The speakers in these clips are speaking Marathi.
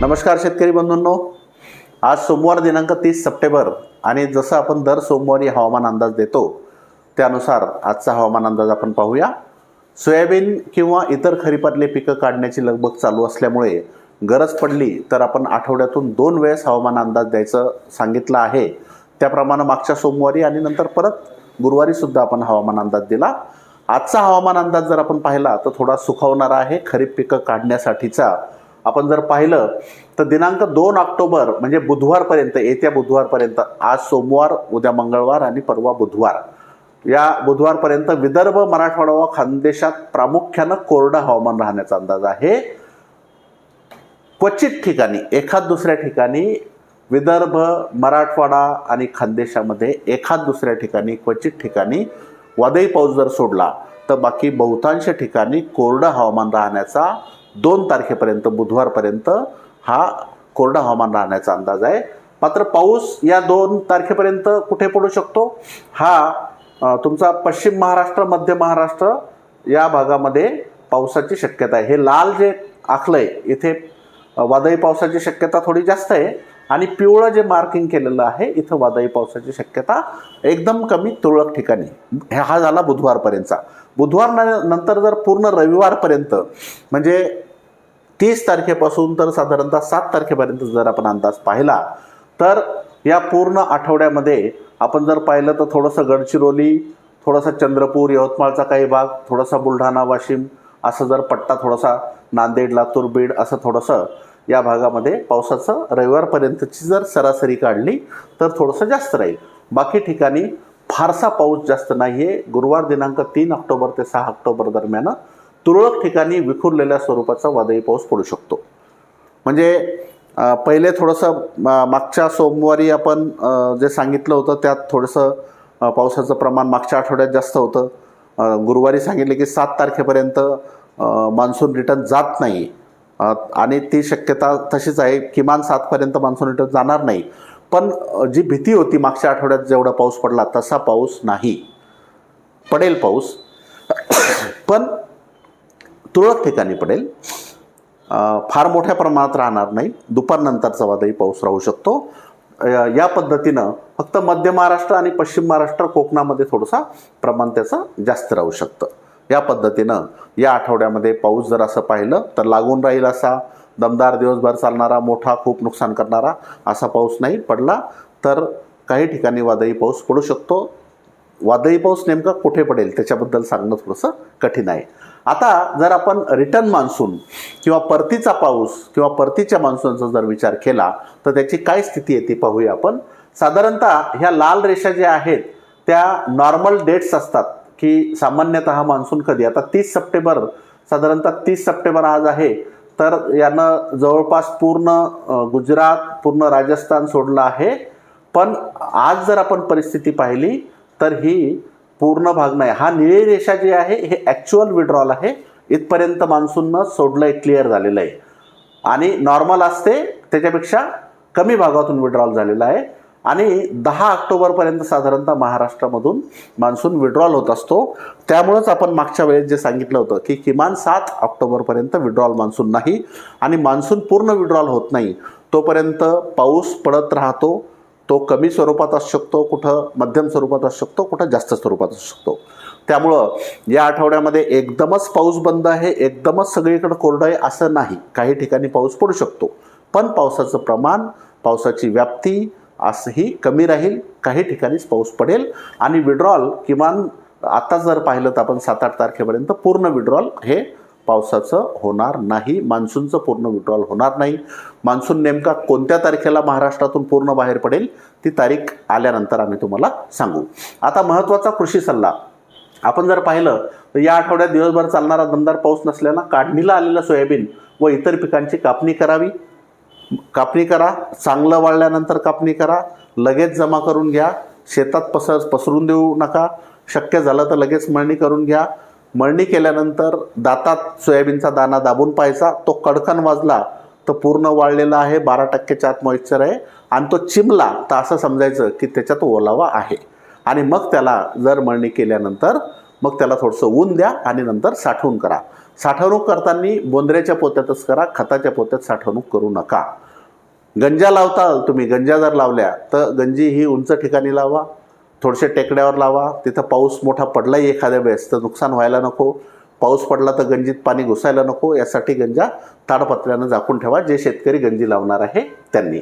नमस्कार शेतकरी बंधूंनो. आज सोमवार दिनांक तीस सप्टेंबर आणि जसं आपण दर सोमवारी हवामान अंदाज देतो त्यानुसार आजचा हवामान अंदाज आपण पाहूया. सोयाबीन किंवा इतर खरीपातले पिकं काढण्याची लगबग चालू असल्यामुळे गरज पडली तर आपण आठवड्यातून दोन वेळेस हवामान अंदाज द्यायचं सांगितलं आहे. त्याप्रमाणे मागच्या सोमवारी आणि नंतर परत गुरुवारी सुद्धा आपण हवामान अंदाज दिला. आजचा हवामान अंदाज जर आपण पाहिला तर थोडा सुखावणारा आहे. खरीप पिकं काढण्यासाठीचा आपण जर पाहिलं तर दिनांक दोन ऑक्टोबर म्हणजे बुधवारपर्यंत येत्या बुधवारपर्यंत आज सोमवार उद्या मंगळवार आणि परवा बुधवार. या बुधवारपर्यंत विदर्भ मराठवाडा व खानदेशात प्रामुख्यानं कोरडं हवामान राहण्याचा अंदाज आहे. क्वचित ठिकाणी एखाद दुसऱ्या ठिकाणी विदर्भ मराठवाडा आणि खानदेशामध्ये एखाद दुसऱ्या ठिकाणी क्वचित ठिकाणी वादळी पाऊस जर सोडला तर बाकी बहुतांश ठिकाणी कोरडं हवामान राहण्याचा दोन तारखेपर्यंत बुधवारपर्यंत हा कोरडा हवामान राहण्याचा अंदाज आहे. मात्र पाऊस या दोन तारखेपर्यंत कुठे पडू शकतो? हा तुमचा पश्चिम महाराष्ट्र मध्य महाराष्ट्र या भागामध्ये पावसाची शक्यता आहे. हे लाल जे आखलंय इथे वादळी पावसाची शक्यता थोडी जास्त आहे आणि पिवळं जे मार्किंग केलेलं आहे इथं वादळी पावसाची शक्यता एकदम कमी तुरळक ठिकाणी. हा झाला बुधवारपर्यंतचा. बुधवार न- नंतर जर पूर्ण रविवारपर्यंत म्हणजे तीस तारखेपासून तर साधारणतः सात तारखेपर्यंत जर आपण अंदाज पाहिला तर या पूर्ण आठवड्यामध्ये आपण जर पाहिलं तर थोडंसं गडचिरोली थोडासा चंद्रपूर यवतमाळचा काही भाग थोडासा बुलढाणा वाशिम असं जर पट्टा थोडासा नांदेड लातूर बीड असं थोडंसं या भागामध्ये पावसाचं रविवारपर्यंतची जर सरासरी काढली तर थोडंसं जास्त राहील. बाकी ठिकाणी फारसा पाऊस जास्त नाही आहे गुरुवार दिनांक तीन ऑक्टोबर ते सहा ऑक्टोबर दरम्यान तुरळक ठिकाणी विखुरलेल्या स्वरूपाचा वादळी पाऊस पडू शकतो. म्हणजे पहिले थोडंसं मा- मागच्या सोमवारी आपण जे सांगितलं होतं त्यात थोडंसं पावसाचं प्रमाण मागच्या आठवड्यात जास्त होतं. गुरुवारी सांगितले की सात तारखेपर्यंत मान्सून रिटर्न जात नाही. आणि ती शक्यता तशीच आहे किमान सातपर्यंत मान्सून रिटर्न जाणार नाही. पण जी भीती होती मागच्या आठवड्यात जेवढा पाऊस पडला तसा पाऊस नाही. पडेल पाऊस. पण तुरळक ठिकाणी पडेल. फार मोठ्या प्रमाणात राहणार नाही. दुपारनंतरचा वादळी पाऊस राहू शकतो. या पद्धतीनं फक्त मध्य महाराष्ट्र आणि पश्चिम महाराष्ट्र कोकणामध्ये थोडंसा प्रमाण त्याचं जास्त राहू शकतं. या पद्धतीनं या आठवड्यामध्ये पाऊस जर असं पाहिलं तर लागून राहील असा दमदार दिवसभर चालणारा मोठा खूप नुकसान करणारा असा पाऊस नाही पडला तर काही ठिकाणी वादळी पाऊस पडू शकतो. वादळी पाऊस नेमका कुठे पडेल त्याच्याबद्दल सांगणं थोडंसं कठीण आहे. आता जर आपण रिटर्न मान्सून किंवा परतीचा पाऊस किंवा परतीच्या मान्सूनचा जर विचार केला तर त्याची काय स्थिती आहे ती पाहूया आपण. साधारणतः ह्या लाल रेषा ज्या आहेत त्या नॉर्मल डेट्स असतात की सामान्यतः मान्सून कधी? आता तीस सप्टेंबर साधारणतः तीस सप्टेंबर आज आहे. तर यानं जवळपास पूर्ण गुजरात पूर्ण राजस्थान सोडलं आहे. पण आज जर आपण परिस्थिती पाहिली तर ही पूर्ण भाग नाही. हा निळी रेषा जी आहे हे ॲक्च्युअल विड्रॉल आहे. इथपर्यंत मान्सूननं सोडलंय क्लिअर झालेलं आहे. आणि नॉर्मल असते त्याच्यापेक्षा कमी भागातून विड्रॉल झालेला आहे. आणि दहा ऑक्टोबरपर्यंत साधारणतः महाराष्ट्रामधून मान्सून विड्रॉल होत असतो. त्यामुळंच आपण मागच्या वेळेस जे सांगितलं होतं की किमान सात ऑक्टोबरपर्यंत विड्रॉल मान्सून नाही. आणि मान्सून पूर्ण विड्रॉल होत नाही. तोपर्यंत पाऊस पडत राहतो. तो कमी स्वरूपात असू शकतो कुठं मध्यम स्वरूपात असू शकतो कुठं जास्त स्वरूपात असू शकतो. त्यामुळं या आठवड्यामध्ये एकदमच पाऊस बंद आहे एकदमच सगळीकडे कोरडं आहे असं नाही. काही ठिकाणी पाऊस पडू शकतो पण पावसाचं प्रमाण पावसाची व्याप्ती असंही कमी राहील काही ठिकाणीच पाऊस पडेल आणि विड्रॉल किमान आता जर पाहिलं तर आपण सात आठ तारखेपर्यंत पूर्ण विड्रॉल हे पावसाचं होणार नाही मान्सूनचं पूर्ण विड्रॉल होणार नाही. मान्सून नेमका कोणत्या तारखेला महाराष्ट्रातून पूर्ण बाहेर पडेल ती तारीख आल्यानंतर आम्ही तुम्हाला सांगू. आता महत्त्वाचा कृषी सल्ला. आपण जर पाहिलं तर या आठवड्यात दिवसभर चालणारा दमदार पाऊस नसल्यानं काढणीला आलेलं सोयाबीन व इतर पिकांची कापणी करावी. कापणी करा चांगलं वाळल्यानंतर कापणी करा लगेच जमा करून घ्या शेतात पसर पसरून देऊ नका शक्य झालं तर लगेच मळणी करून घ्या मळणी केल्यानंतर दातात सोयाबीनचा दाना दाबून पाहायचा. तो कडकन वाजला तर पूर्ण वाळलेला आहे बारा टक्केच्या आत मॉइश्चर आहे आणि तो चिमला. तर असं समजायचं की त्याच्यात ओलावा आहे. आणि मग त्याला जर मळणी केल्यानंतर मग त्याला थोडंसं ऊन द्या आणि नंतर साठवून करा. साठवणूक करताना बोंद्र्याच्या पोत्यातच करा खताच्या पोत्यात साठवणूक करू नका. गंजा लावताल तुम्ही गंजा जर लावल्या तर गंजी ही उंच ठिकाणी लावा. थोडेसे टेकड्यावर लावा. तिथं पाऊस मोठा पडलाही एखाद्या वेळेस तर नुकसान व्हायला नको. पाऊस पडला तर गंजीत पाणी घुसायला नको. यासाठी गंजा ताडपत्र्यानं झाकून ठेवा. जे शेतकरी गंजी लावणार आहे त्यांनी.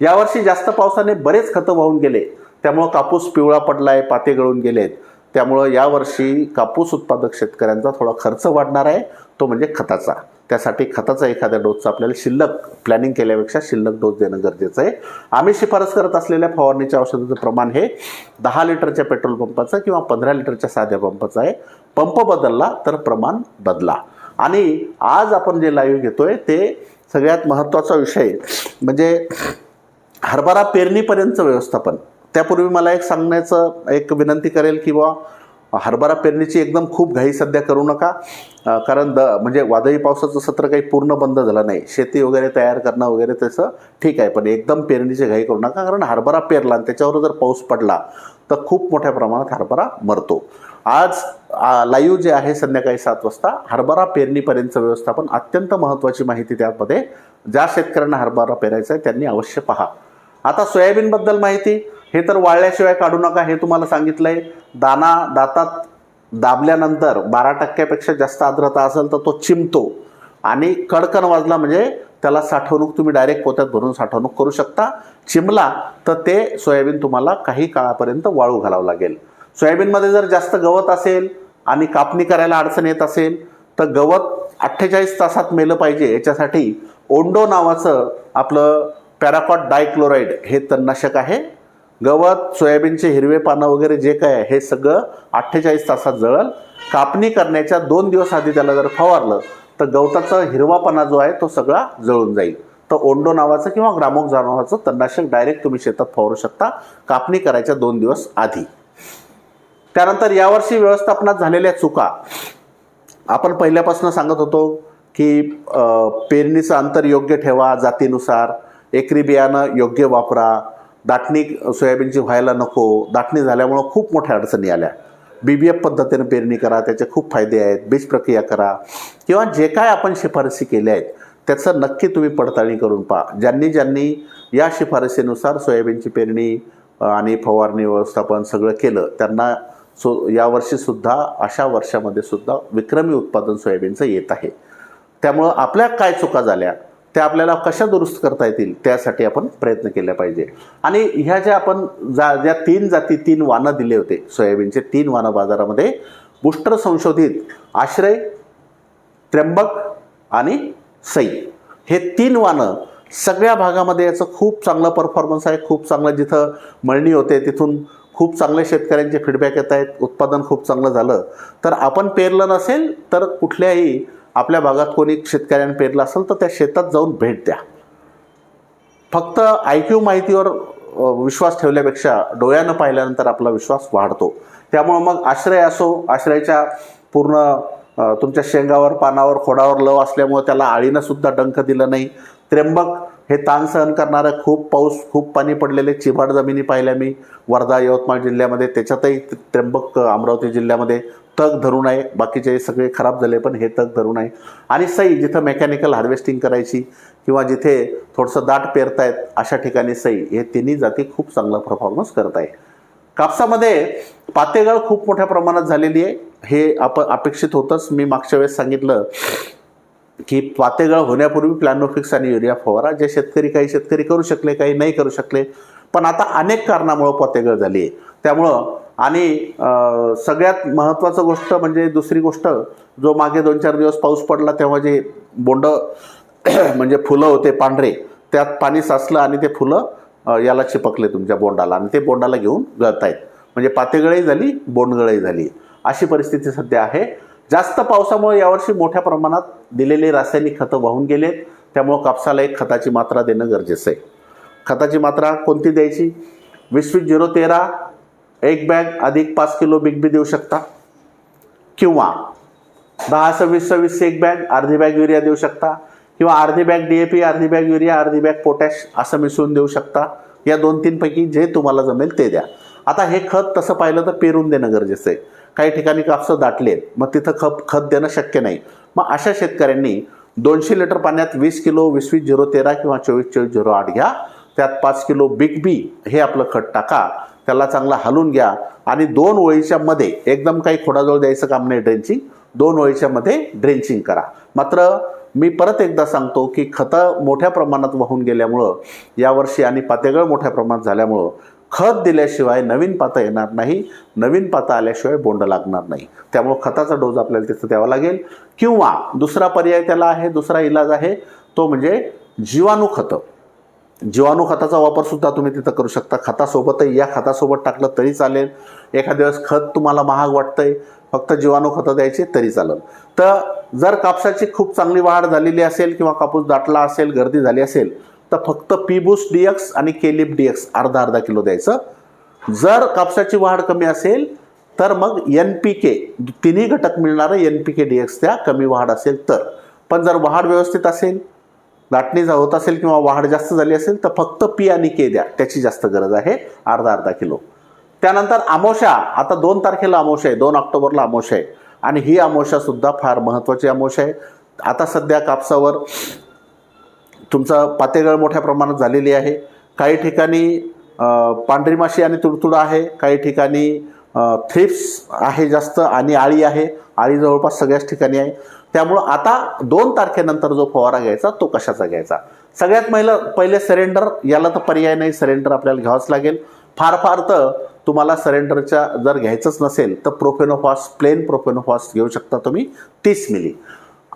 यावर्षी जास्त पावसाने बरेच खतं वाहून गेले. त्यामुळं कापूस पिवळा पडला आहे पाते गळून गेलेत. त्यामुळं यावर्षी कापूस उत्पादक शेतकऱ्यांचा थोडा खर्च वाढणार आहे. तो म्हणजे खताचा. त्यासाठी खताचा एखाद्या डोसचा आपल्याला शिल्लक प्लॅनिंग केल्यापेक्षा शिल्लक डोस देणं गरजेचं आहे. आम्ही शिफारस करत असलेल्या फवारणीच्या औषधाचं प्रमाण हे दहा लिटरच्या पेट्रोल पंपाचं किंवा पंधरा लिटरच्या साध्या पंपाचं आहे. पंप बदलला तर प्रमाण बदला. आणि आज आपण जे लाईव्ह घेतोय ते सगळ्यात महत्त्वाचा विषय म्हणजे हरभरा पेरणीपर्यंतचं व्यवस्थापन. त्यापूर्वी मला एक सांगण्याचं एक विनंती करेल की हरभरा पेरणीची एकदम खूप घाई सध्या करू नका. कारण द म्हणजे वादळी पावसाचं सत्र काही पूर्ण बंद झालं नाही. शेती वगैरे तयार करणं वगैरे त्याचं ठीक आहे पण एकदम पेरणीची घाई करू नका. कारण हरभरा पेरला आणि त्याच्यावर जर पाऊस पडला तर खूप मोठ्या प्रमाणात हरभरा मरतो. आज लाईव्ह जे आहे संध्याकाळी सात वाजता हरभरा पेरणीपर्यंतचं व्यवस्थापन अत्यंत महत्त्वाची माहिती त्यामध्ये. ज्या शेतकऱ्यांना हरभरा पेरायचा आहे त्यांनी अवश्य पहा. आता सोयाबीनबद्दल माहिती. हे तर वाळल्याशिवाय काढू नका हे तुम्हाला सांगितलंय. दाना दातात दाबल्यानंतर बारा टक्क्यापेक्षा जास्त आर्द्रता असेल तर तो चिमतो. आणि कडकन वाजला म्हणजे त्याला साठवणूक तुम्ही डायरेक्ट पोत्यात भरून साठवणूक करू शकता. चिमला तर ते सोयाबीन तुम्हाला काही काळापर्यंत वाळू घालावं लागेल. सोयाबीनमध्ये जर जास्त गवत असेल आणि कापणी करायला अडचण येत असेल तर गवत अठ्ठेचाळीस तासात मेलं पाहिजे. याच्यासाठी ओंडो नावाचं आपलं पॅराकॉट डायक्लोराईड हे तणनाशक आहे. गवत सोयाबीनचे हिरवे पानं वगैरे जे काय आहे हे सगळं अठ्ठेचाळीस तासात जळल. कापणी करण्याच्या दोन दिवस आधी त्याला जर फवारलं तर गवताचा हिरवापणा जो आहे तो सगळा जळून जाईल. तर ओंडो नावाचं किंवा ग्रामोक नावाचं तणनाशक डायरेक्ट तुम्ही शेतात फवारू शकता कापणी करायच्या दोन दिवस आधी. त्यानंतर यावर्षी व्यवस्थापनात झालेल्या चुका. आपण पहिल्यापासून सांगत होतो की पेरणीचं अंतर योग्य ठेवा जातीनुसार एकरी बियाणं योग्य वापरा. दाटणी सोयाबीनची व्हायला नको दाटणी झाल्यामुळं खूप मोठ्या अडचणी आल्या. बी बी एफ पद्धतीनं पेरणी करा त्याचे खूप फायदे आहेत बीज प्रक्रिया करा. किंवा जे काय आपण शिफारसी केल्या आहेत त्याचं नक्की तुम्ही पडताळणी करून पहा. ज्यांनी ज्यांनी या शिफारसीनुसार सोयाबीनची पेरणी आणि फवारणी व्यवस्थापन सगळं केलं त्यांना सो यावर्षीसुद्धा अशा वर्षामध्ये सुद्धा विक्रमी उत्पादन सोयाबीनचं येत आहे. त्यामुळं आपल्या काय चुका झाल्या? त्या आपल्याला कशा दुरुस्त करता येतील त्यासाठी आपण प्रयत्न केले पाहिजे. आणि ह्या ज्या आपण जा ज्या तीन जाती तीन वानं दिले होते सोयाबीनचे तीन वानं बाजारामध्ये बुस्टर संशोधित आश्रय त्र्यंबक आणि सई हे तीन वानं सगळ्या भागामध्ये याचं खूप चांगलं परफॉर्मन्स आहे खूप चांगलं जिथं मळणी होते तिथून खूप चांगले शेतकऱ्यांचे फीडबॅक येत आहेत उत्पादन खूप चांगलं झालं. तर आपण पेरलं नसेल तर कुठल्याही आपल्या भागात कोणी शेतकऱ्याने पेरलं असेल तर त्या शेतात जाऊन भेट द्या. फक्त आय क्यू माहितीवर विश्वास ठेवल्यापेक्षा डोळ्यानं पाहिल्यानंतर आपला विश्वास वाढतो. त्यामुळं मग आश्रय असो आश्रयाच्या पूर्ण तुमच्या शेंगावर पानावर खोडावर लव असल्यामुळं त्याला आळीनं सुद्धा डंख दिलं नाही. त्र्यंबक हे ताण सहन करणारं खूप पाऊस खूप पाणी पडलेले चिभाड जमिनी पाहिल्या मी. वर्धा यवतमाळ जिल्ह्यामध्ये त्याच्यातही त्र्यंबक अमरावती जिल्ह्यामध्ये तग धरून आहे बाकीचे सगळे खराब झाले पण हे तग धरून आहे आणि सई जिथं मेकॅनिकल हार्वेस्टिंग करायची किंवा जिथे थोडंसं दाट पेरतायत अशा ठिकाणी सई हे तिन्ही जाती खूप चांगला परफॉर्मन्स करत आहे. कापसामध्ये पातेगळ खूप मोठ्या प्रमाणात झालेली आहे. हे आप अपेक्षित होतंच. मी मागच्या वेळेस सांगितलं की पातेगळ होण्यापूर्वी प्लॅनोफिक्स आणि युरिया फवारा. जे शेतकरी काही शेतकरी करू शकले काही नाही करू शकले पण आता अनेक कारणामुळं पातेगळ झाली आहे. त्यामुळं आणि सगळ्यात महत्त्वाचं गोष्ट म्हणजे दुसरी गोष्ट जो मागे दोन चार दिवस पाऊस पडला तेव्हा जे बोंड म्हणजे फुलं होते पांढरे त्यात पाणी साचलं आणि ते फुलं याला चिपकले तुमच्या बोंडाला आणि ते बोंडाला घेऊन गळतायत. म्हणजे पातेगळही झाली बोंडगळही झाली. अशी परिस्थिती सध्या आहे. जास्त पावसामुळे यावर्षी मोठ्या प्रमाणात दिलेली रासायनिक खतं वाहून गेलेत. त्यामुळं कापसाला एक खताची मात्रा देणं गरजेचं आहे. खताची मात्रा कोणती द्यायची? वीस वीस झिरो तेरा एक बॅग अधिक पाच किलो बिग बी देऊ शकता. किंवा दहा सव्वीस सव्वीस एक बॅग अर्धी बॅग युरिया देऊ शकता. किंवा अर्धी बॅग डी ए पी अर्धी बॅग युरिया अर्धी बॅग पोटॅश असं मिसळून देऊ शकता. या दोन तीन पैकी जे तुम्हाला जमेल ते द्या. आता हे खत तसं पाहिलं तर पेरून देणं गरजेचं आहे. काही ठिकाणी कापसं दाटलेत मग तिथं खप खत देणं शक्य नाही. मग अशा शेतकऱ्यांनी दोनशे लिटर पाण्यात वीस किलो वीस वीस झिरो तेरा किंवा चोवीस चोवीस झिरो आठ घ्या. त्यात पाच किलो बिग बी हे आपलं खत टाका. त्याला चांगला हलून घ्या. आणि दोन ओळीच्या मध्ये एकदम काही खोडाजवळ द्यायचं काम नाही ड्रेंचिंग दोन ओळीच्या मध्ये ड्रेंचिंग करा. मात्र मी परत एकदा सांगतो की खतं मोठ्या प्रमाणात वाहून गेल्यामुळं यावर्षी आणि पातेगळ मोठ्या प्रमाणात झाल्यामुळं खत दिल्याशिवाय नवीन पातं येणार नाही नवीन पातं आल्याशिवाय बोंड लागणार नाही. त्यामुळं खताचा डोस आपल्याला तिथं द्यावा लागेल. किंवा दुसरा पर्याय त्याला आहे दुसरा इलाज आहे तो म्हणजे जीवाणू खतं. जीवाणू खताचा वापर सुद्धा तुम्ही तिथं करू शकता. खतासोबतही या खतासोबत टाकलं तरी चालेल. एखाद्या वेळेस खत तुम्हाला महाग वाटतंय फक्त जीवाणू खतं द्यायची तरी चालेल. तर जर कापसाची खूप चांगली वाढ झालेली असेल किंवा कापूस दाटला असेल गर्दी झाली असेल तर फक्त पीबूस डीएक्स आणि केलिप डीएक्स अर्धा अर्धा किलो द्यायचं. जर कापसाची वाढ कमी असेल तर मग एन पी के तिन्ही घटक मिळणारं N P K D X द्या कमी वाढ असेल तर. पण जर वाढ व्यवस्थित असेल दाटणी होत असेल किंवा वाढ जास्त झाली असेल तर फक्त पी आणि के द्या. त्याची जास्त गरज आहे. अर्धा अर्धा किलो. त्यानंतर अमोशा आता दोन तारखेला अमोशा आहे. दोन ऑक्टोबरला अमोशा आहे. आणि ही अमोशा सुद्धा फार महत्त्वाची अमोशा आहे. आता सध्या कापसावर तुमचा पातेगळ मोठ्या प्रमाणात झालेली आहे. काही ठिकाणी पांढरी माशी आणि तुडतुडा आहे. काही ठिकाणी थ्रिप्स आहे जास्त आणि आळी आहे. आळी जवळपास सगळ्याच ठिकाणी आहे. त्यामुळं आता दोन तारखेनंतर जो फवारा घ्यायचा तो कशाचा घ्यायचा? सगळ्यात पहिलं पहिले सरेंडर याला तर पर्याय नाही सरेंडर आपल्याला घ्यावाच लागेल. फार फार तर तुम्हाला सरेंडरच्या जर घ्यायचंच नसेल तर प्रोफेनोफॉस प्लेन प्रोफेनोफॉस घेऊ शकता तुम्ही तीस मिली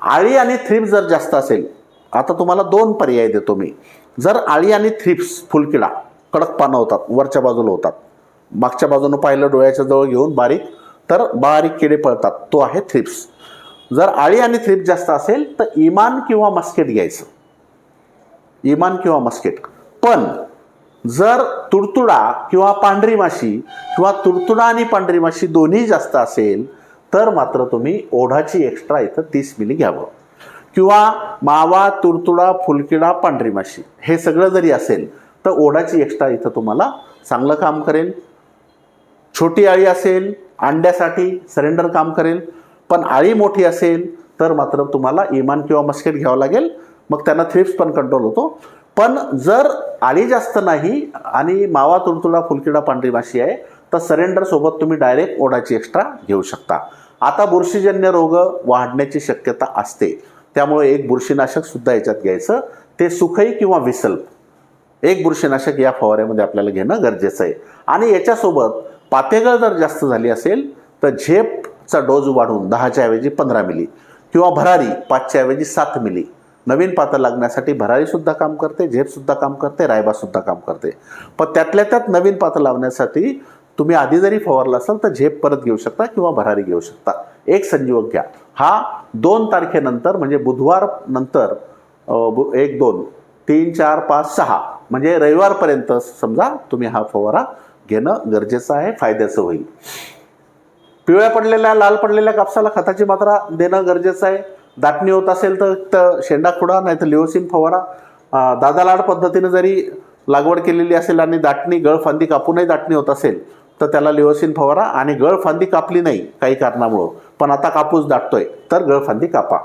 आळी आणि थ्रिप्स जर जास्त असेल आता तुम्हाला दोन पर्याय देतो मी. जर आळी आणि थ्रिप्स फुलकिडा कडक पानं होतात वरच्या बाजूला होतात मागच्या बाजूनं पाहिलं डोळ्याच्या जवळ घेऊन बारीक तर बारीक किडे पळतात तो आहे थ्रिप्स जर आळी आणि थ्रीप जास्त असेल तर इमान किंवा मस्केट घ्यायचं. इमान किंवा मस्केट. पण जर तुडतुडा किंवा पांढरी माशी किंवा तुडतुडा आणि पांढरी माशी दोन्ही जास्त असेल तर मात्र तुम्ही ओढाची एक्स्ट्रा इथं तीस मिली घ्यावं. किंवा मावा तुडतुडा फुलकिडा पांढरी माशी हे सगळं जरी असेल तर ओढाची एक्स्ट्रा इथं तुम्हाला चांगलं काम करेल. छोटी आळी असेल अंड्यासाठी सरेंडर काम करेल. पण आळी मोठी असेल तर मात्र तुम्हाला इमान किंवा मस्केट घ्यावं लागेल. मग त्यांना थ्रिप्स पण कंट्रोल होतो. पण जर आळी जास्त नाही आणि मावा तुडतुडा फुलकिडा पांढरी माशी आहे तर सरेंडरसोबत तुम्ही डायरेक्ट ओढाची एक्स्ट्रा घेऊ शकता. आता बुरशीजन्य रोग वाढण्याची शक्यता असते. त्यामुळे एक बुरशीनाशक सुद्धा याच्यात घ्यायचं. ते सुखई किंवा विसल्प एक बुरशीनाशक या फवाऱ्यामध्ये आपल्याला घेणं गरजेचं आहे. आणि याच्यासोबत पातेगळ जर जास्त झाली असेल तर झेप चा डोज वाढवून दहाच्या ऐवजी पंधरा मिली किंवा भरारी पाचच्या ऐवजी सात मिली. नवीन पातं लागण्यासाठी भरारीसुद्धा काम करते झेपसुद्धा काम करते रायबासुद्धा काम करते. पण त्यातल्या त्यात नवीन पातं लावण्यासाठी तुम्ही आधी जरी फवारला असाल तर झेप परत घेऊ शकता किंवा भरारी घेऊ शकता. एक संजीवक घ्या. हा दोन तारखेनंतर म्हणजे बुधवार नंतर बु- एक दोन तीन चार पाच सहा म्हणजे रविवारपर्यंत समजा तुम्ही हा फवारा घेणं गरजेचं आहे फायद्याचं होईल. पिवळ्या पडलेल्या लाल पडलेल्या कापसाला खताची मात्रा देणं गरजेचं आहे. दाटणी होत असेल तर तर शेंडा खुडा नाही तर लिओसिन फवारा. दादा दादालाड पद्धतीने जरी लागवड केलेली असेल आणि दाटणी गळफांदी कापूनही दाटणी होत असेल तर त्याला लिओसिन फवारा आणि गळफांदी कापली नाही काही कारणामुळं. पण आता कापूस दाटतोय तर गळफांदी कापा.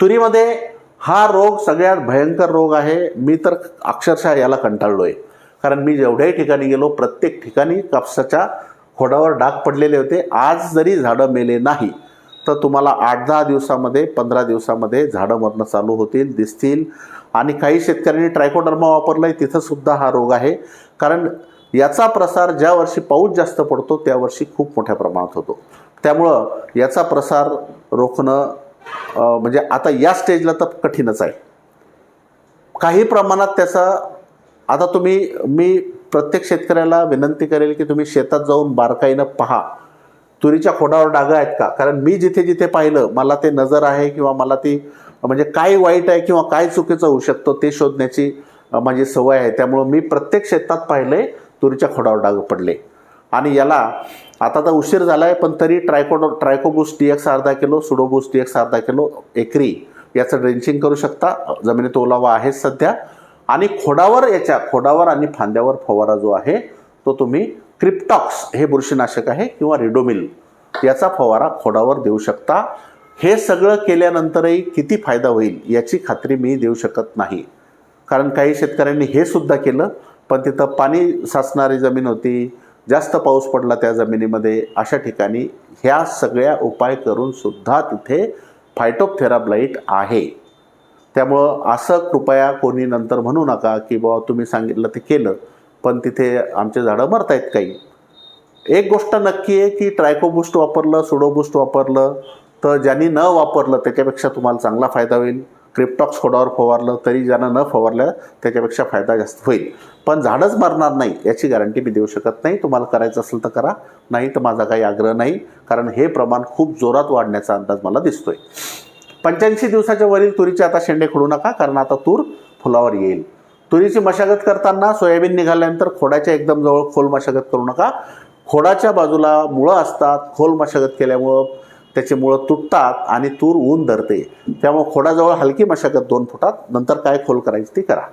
तुरीमध्ये हा रोग सगळ्यात भयंकर रोग आहे. मी तर अक्षरशः याला कंटाळलोय. कारण मी जेवढ्याही ठिकाणी गेलो प्रत्येक ठिकाणी कापसाच्या खोडावर डाग पडलेले होते. आज जरी झाडं मेले नाही तर तुम्हाला आठ दहा दिवसामध्ये पंधरा दिवसामध्ये झाडं मरणं चालू होतील दिसतील. आणि काही शेतकऱ्यांनी ट्रायकोडर्मा वापरला आहे तिथंसुद्धा हा रोग आहे. कारण याचा प्रसार ज्या वर्षी पाऊस जास्त पडतो त्या वर्षी खूप मोठ्या प्रमाणात होतो. त्यामुळं याचा प्रसार रोखणं म्हणजे आता या स्टेजला तर कठीणच आहे. काही प्रमाणात त्याचा आता तुम्ही मी प्रत्येक शेतकऱ्याला विनंती करेल की तुम्ही शेतात जाऊन बारकाईनं पहा. तुरीच्या खोडावर डागं आहेत का? कारण मी जिथे जिथे पाहिलं मला ते नजर आहे किंवा मला ती म्हणजे काय वाईट आहे किंवा काय चुकीचं होऊ शकतो ते शोधण्याची माझी सवय आहे. त्यामुळं मी प्रत्येक शेतात पाहिले तुरीच्या खोडावर डाग पडले. आणि याला आता तर उशीर झाला आहे पण तरी ट्रायकोडो ट्रायकोबूस डी एक्स अर्धा किलो सुडोबूस डी एक्स अर्धा किलो एकरी याचं ड्रेंचिंग करू शकता. जमिनीत ओलावा आहेच सध्या. आणि खोडावर याच्या खोडावर आणि फांद्यावर फवारा जो आहे तो तुम्ही क्रिप्टॉक्स हे बुरशीनाशक आहे किंवा रिडोमिल याचा फवारा खोडावर देऊ शकता. हे सगळं केल्यानंतरही किती फायदा होईल याची खात्री मी देऊ शकत नाही. कारण काही शेतकऱ्यांनी हे सुद्धा केलं पण तिथं पाणी साचणारी जमीन होती जास्त पाऊस पडला त्या जमिनीमध्ये अशा ठिकाणी ह्या सगळ्या उपाय करून सुद्धा तिथे फायटोथेराब्लाईट आहे. त्यामुळं असं कृपया कोणी नंतर म्हणू नका की बाबा तुम्ही सांगितलं ते केलं पण तिथे आमचे झाडं मरतायत काही. एक गोष्ट नक्की आहे की ट्रायकोबुस्ट वापरलं सुडोबुस्ट वापरलं तर ज्यांनी न वापरलं त्याच्यापेक्षा तुम्हाला चांगला फायदा होईल. क्रिप्टॉक्स खोडावर फवारलं तरी ज्यांना न फवारलं त्याच्यापेक्षा फायदा जास्त होईल. पण झाडच मरणार नाही याची गॅरंटी मी देऊ शकत नाही. तुम्हाला करायचं असेल तर करा नाही तर माझा काही आग्रह नाही कारण हे प्रमाण खूप जोरात वाढण्याचा अंदाज मला दिसतोय. पंच्याऐंशी दिवसाच्या वरील तुरीचे आता शेंडे खोडू नका कारण आता तूर फुलावर येईल. तुरीची मशागत करताना सोयाबीन निघाल्यानंतर खोडाच्या एकदम जवळ खोल मशागत करू नका. खोडाच्या बाजूला मुळं असतात खोल मशागत केल्यामुळं त्याची मुळं तुटतात आणि तूर ऊन धरते. त्यामुळे खोडाजवळ हलकी मशागत दोन फुटात नंतर काय खोल करायची ती करा.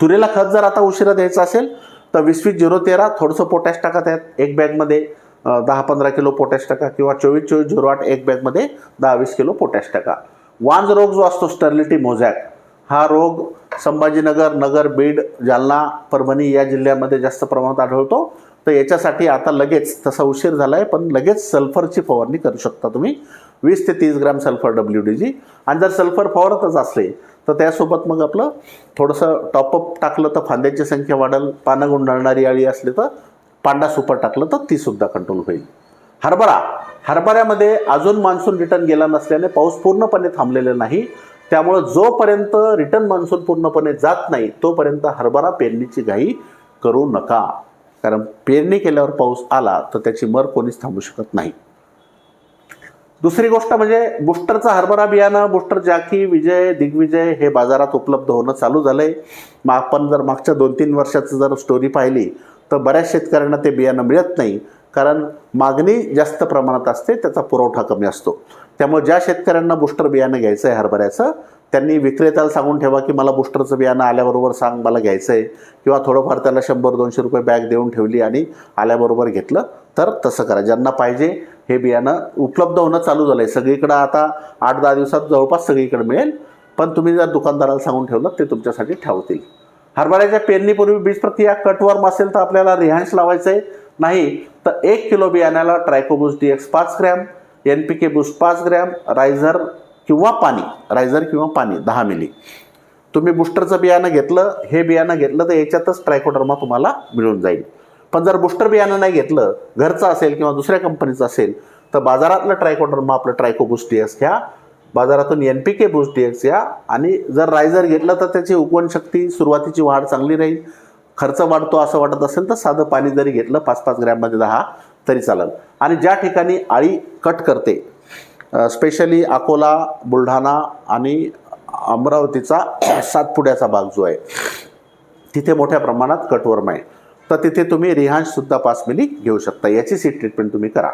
तुरीला खत जर आता उशिरा द्यायचं असेल तर वीस वीस झिरो तेरा थोडंसं पोटॅश टाका त्यात एक बॅगमध्ये. दहा पंधरा किलो पोटॅश टाका किंवा चोवीस चोवीस झिरो आठ एक बॅगमध्ये दहा वीस किलो पोटॅश टाका. वांज रोग जो असतो स्टर्लिटी मोझॅक हा रोग संभाजीनगर नगर बीड जालना परभणी या जिल्ह्यामध्ये जास्त प्रमाणात आढळतो. तर याच्यासाठी आता लगेच तसा उशीर झाला आहे पण लगेच सल्फरची फवारणी करू शकता तुम्ही. वीस ते तीस gram sulphur W D G आणि जर सल्फर फवारतच असले तर त्यासोबत मग आपलं थोडंसं टॉपअप टाकलं तर फांद्यांची संख्या वाढेल पानं गुंडाळणारी अळी असली तर पांडा सुपर टाकलं तर ती सुद्धा कंट्रोल होईल. हरभरा. हरभऱ्यामध्ये अजून मान्सून रिटर्न गेला नसल्याने पाऊस पूर्णपणे थांबलेला नाही. त्यामुळं जोपर्यंत रिटर्न मान्सून पूर्णपणे जात नाही तोपर्यंत हरभरा पेरणीची घाई करू नका. कारण पेरणी केल्यावर पाऊस आला तर त्याची मर कोणीच थांबू शकत नाही. दुसरी गोष्ट म्हणजे बुस्टरचा हरभरा बियाणं बुस्टर जाकी विजय दिग्विजय हे बाजारात उपलब्ध होणं चालू झालंय. मग आपण जर मागच्या दोन तीन वर्षाचं जर स्टोरी पाहिली तर बऱ्याच शेतकऱ्यांना ते बियाणं मिळत नाही. कारण मागणी जास्त प्रमाणात असते त्याचा पुरवठा कमी असतो. त्यामुळे ज्या शेतकऱ्यांना बुस्टर बियाणं घ्यायचं आहे हरभऱ्याचं त्यांनी विक्रेत्याला सांगून ठेवा की मला बुस्टरचं बियाणं आल्याबरोबर सांग मला घ्यायचं आहे किंवा थोडंफार त्याला शंभर दोनशे रुपये बॅग देऊन ठेवली आणि आल्याबरोबर घेतलं तर तसं करा. ज्यांना पाहिजे हे बियाणं उपलब्ध होणं चालू झालं आहे सगळीकडं आता आठ दहा दिवसात जवळपास सगळीकडे मिळेल. पण तुम्ही जर दुकानदाराला सांगून ठेवलं ते तुमच्यासाठी ठेवतील हरभऱ्याच्या पेरणीपूर्वी बीज प्रक्रिया कटवर्म असेल तर आपल्याला रिहान्स लावायचं आहे नाही तर एक किलो बियाण्याला ट्रायकोबुस डी एक्स पाच gram N P K boost पाच ग्रॅम रायझर किंवा पाणी रायझर किंवा पाणी दहा मिली तुम्ही बुस्टरचं बियाणं घेतलं हे बियाणं घेतलं तर याच्यातच ट्रायकोडर्मा तुम्हाला मिळून जाईल. पण जर बुस्टर बियाणं नाही घेतलं घरचं असेल किंवा दुसऱ्या कंपनीचं असेल तर बाजारातलं ट्रायकोडर्मा आपलं ट्रायकोबुस्ट डी एक्स घ्या बाजारातून N P K boost D X या. आणि जर रायझर घेतलं तर त्याची उगवण शक्ती सुरुवातीची वाढ चांगली राहील. खर्च वाढतो असं वाटत असेल तर साधं पाणी जरी घेतलं पाच पाच ग्रॅममध्ये दहा तरी चालेल. आणि ज्या ठिकाणी आळी कट करते स्पेशली अकोला बुलढाणा आणि अमरावतीचा सातपुड्याचा भाग जो आहे तिथे मोठ्या प्रमाणात कटवर्म आहे. तर तिथे तुम्ही रिहांशसुद्धा पाच मिली घेऊ शकता. याची सीट ट्रीटमेंट तुम्ही करा.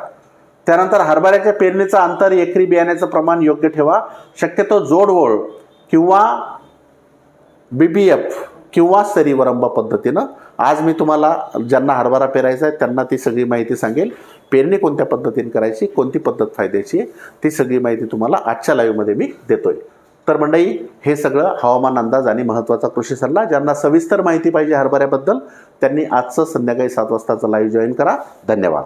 त्यानंतर हरभऱ्याच्या पेरणीचं अंतर एकरी बियाण्याचं प्रमाण योग्य ठेवा. शक्यतो जोडवळ किंवा बी बी एफ किंवा सरीवरंबा पद्धतीनं. आज मी तुम्हाला ज्यांना हरभरा पेरायचा आहे त्यांना ती सगळी माहिती सांगेल. पेरणी कोणत्या पद्धतीने करायची कोणती पद्धत फायद्याची आहे ती सगळी माहिती तुम्हाला आजच्या लाईव्हमध्ये मी देतोय. तर मंडळी हे सगळं हवामान अंदाज आणि महत्त्वाचा कृषी सल्ला. ज्यांना सविस्तर माहिती पाहिजे हरभऱ्याबद्दल त्यांनी आजचं संध्याकाळी सात वाजताचं लाईव्ह जॉईन करा. धन्यवाद.